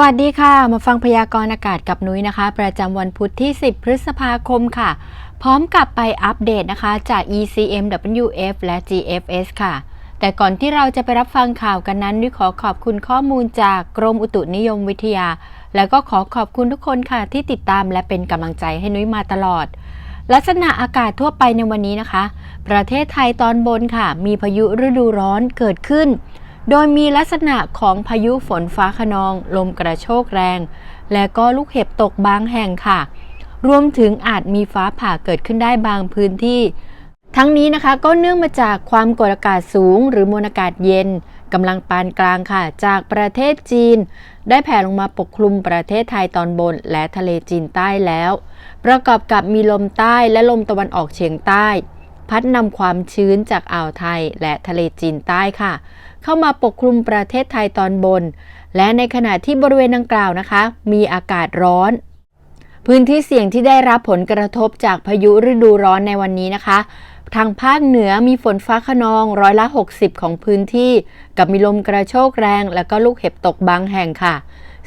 วัสดีค่ะ มาฟังพยากรณ์อากาศกับนุ้ยนะคะ ประจำวันพุธที่ 10 พฤษภาคมค่ะ พร้อมกับไปอัปเดตนะคะ จาก ECMWF และ GFS ค่ะ แต่ก่อนที่เราจะไปรับฟังข่าวกันนั้นนุ้ยขอขอบคุณข้อมูลจากกรมอุตุนิยมวิทยา แล้วก็ขอขอบคุณทุกคนค่ะ ที่ติดตามและเป็นกำลังใจให้นุ้ยมาตลอด ลักษณะอากาศทั่วไปในวันนี้นะคะ ประเทศไทยตอนบนค่ะ มีพายุฤดูร้อนเกิดขึ้น โดยมีลักษณะของพายุฝนฟ้าขนอง ลมกระโชกแรง และก็ลูกเห็บตกบางแห่งค่ะ รวมถึงอาจมีฟ้าผ่าเกิดขึ้นได้บางพื้นที่ ทั้งนี้นะคะก็เนื่องมาจากความกดอากาศสูง หรือมวลอากาศเย็นกำลังปานกลางค่ะ จากประเทศจีน ได้แผ่ลงมาปกคลุมประเทศไทยตอนบน และทะเลจีนใต้แล้ว ประกอบกับมีลมใต้และลมตะวันออกเฉียงใต้ พัดนำความชื้นจากอ่าวไทยและทะเลจีนใต้ค่ะ เข้ามาปกคลุมประเทศไทยตอนบน และในขณะที่บริเวณดังกล่าวนะคะ มีอากาศร้อน พื้นที่เสี่ยงที่ได้รับผลกระทบจากพายุฤดูร้อนในวันนี้นะคะทางภาคเหนือมีฝนฟ้าขนองร้อยละ 60 ของพื้นที่ กับมีลมกระโชกแรง และก็ลูกเห็บตกบางแห่งค่ะ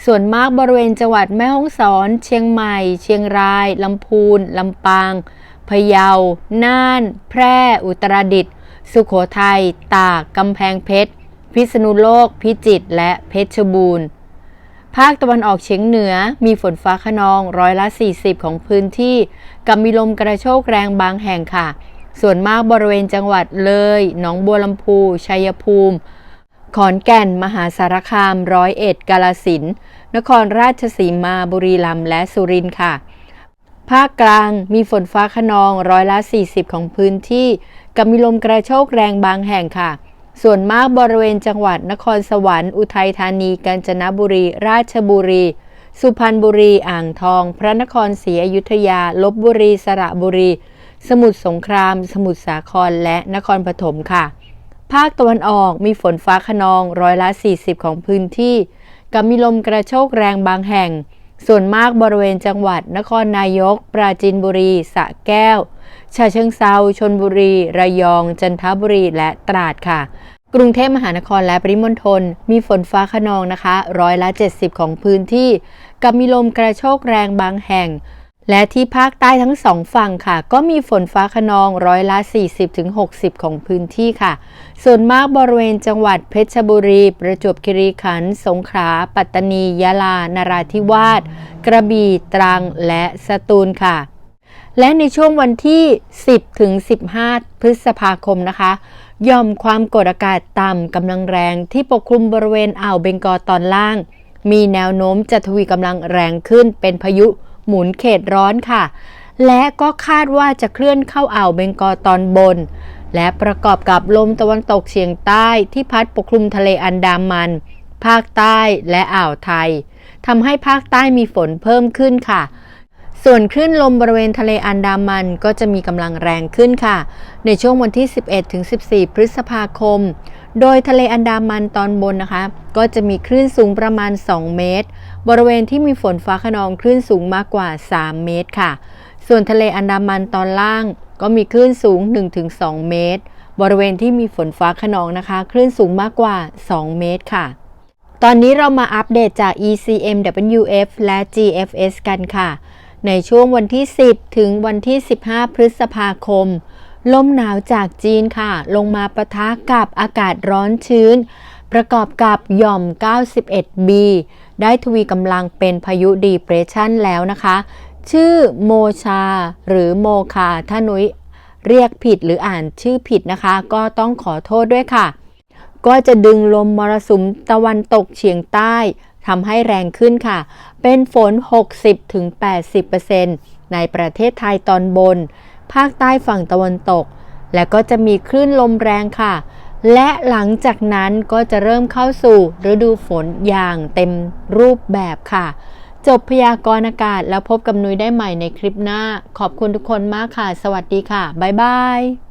ส่วนมากบริเวณจังหวัดแม่ฮ่องสอน เชียงใหม่ เชียงรายลำพูนลำปาง พะเยา น่าน แพร่ อุตรดิตถ์ สุขโขทัย ตาก กำแพงเพชร พิษณุโลก พิจิตร และเพชรบูรณ์ ภาคตะวันออกเฉียงเหนือ มีฝนฟ้าขนองร้อยละ 40 ของพื้นที่ กับมีลมกระโชกแรงบางแห่งค่ะ ส่วนมากบริเวณจังหวัดเลย หนองบัวลำพู ชัยภูมิ ขอนแก่น มหาสารคาม ร้อยเอ็ด กาลสินธุ์นครราชสีมา บุรีรัมย์ และสุรินทร์ค่ะ ภาคกลางมีฝนฟ้าขนองร้อยละ 40 ของพื้นที่ กับมีลมกระโชกแรงบางแห่งค่ะ ส่วนมากบริเวณจังหวัดนครสวรรค์อุทัยธานี กาญจนบุรี ราชบุรี สุพรรณบุรี อ่างทอง พระนครศรีอยุธยา ลบบุรี สระบุรี สมุทรสงคราม สมุทรสาคร และนครปฐมค่ะ ภาคตะวันออกมีฝนฟ้าขนองร้อยละ 40 ของพื้นที่ กับมีลมกระโชกแรงบางแห่ง ส่วนมากบริเวณจังหวัด นครนายก ปราจีนบุรีสระแก้วชาเชิงเซาชนบุรี ระยอง จันทบุรีและตราดค่ะ กรุงเทพมหานครและปริมณฑลมีฝนฟ้าขนองนะคะ ร้อยละ 70 ของพื้นที่ กับมีลมกระโชกแรงบางแห่ง และที่ภาคใต้ทั้งสองฝั่งค่ะ ก็มีฝนฟ้าขนองร้อยละ 40-60 ของพื้นที่ค่ะ ส่วนมากบริเวณจังหวัดเพชรบุรี ประจวบคีรีขันธ์สงขลาปัตตานียะลา นราธิวาส กระบี่ตรังและสตูลค่ะ และในช่วงวันที่ 10 ถึง 15 พฤษภาคมนะคะย่อมความกดอากาศต่ำกำลังแรงที่ปกคลุมบริเวณอ่าวเบงกอลตอนล่าง มีแนวโน้มจะทวีกำลังแรงขึ้นเป็นพายุ หมุนเขตร้อนค่ะ และก็คาดว่าจะเคลื่อนเข้าอ่าวเบงกอตอนบน และประกอบกับลมตะวันตกเฉียงใต้ที่พัดปกคลุมทะเลอันดามัน ภาคใต้และอ่าวไทยทำให้ภาคใต้มีฝนเพิ่มขึ้นค่ะส่วนคลื่นลมบริเวณทะเลอันดามันก็จะมีกำลังแรงขึ้นค่ะ ในช่วงวันที่ 11-14 พฤษภาคม โดยทะเลอันดามันตอนบนนะคะ ก็จะมีคลื่นสูงประมาณ 2 เมตร บริเวณที่มีฝนฟ้าขนองคลื่นสูงมากกว่า 3 เมตรค่ะ ส่วนทะเลอันดามันตอนล่าง ก็มีคลื่นสูง 1-2 เมตร บริเวณที่มีฝนฟ้าขนองนะคะ คลื่นสูงมากกว่า 2 เมตรค่ะ ตอนนี้เรามาอัปเดตจาก ECMWF และ GFS กันค่ะ ในช่วงวันที่ 10 ถึงวันที่ 15 พฤษภาคม ลมหนาวจากจีนค่ะ ลงมาปะทะกับอากาศร้อนชื้น ประกอบกับหย่อม 91B ได้ทวีกำลังเป็นพายุดีเพรสชันแล้วนะคะ ชื่อโมชา หรือโมคาถ้านุ้ยเรียกผิดหรืออ่านชื่อผิดนะคะ ก็ต้องขอโทษด้วยค่ะ ก็จะดึงลมมรสุมตะวันตกเฉียงใต้ทำให้แรงขึ้นค่ะ เป็นฝน 60-80%ในประเทศไทยตอนบน ภาคใต้ฝั่งตะวันตก และก็จะมีคลื่นลมแรงค่ะ และหลังจากนั้นก็จะเริ่มเข้าสู่ฤดูฝนอย่างเต็มรูปแบบค่ะ จบพยากรณ์อากาศแล้วพบกับนุ้ยได้ใหม่ในคลิปหน้า ขอบคุณทุกคนมากค่ะ สวัสดีค่ะ บ๊ายบาย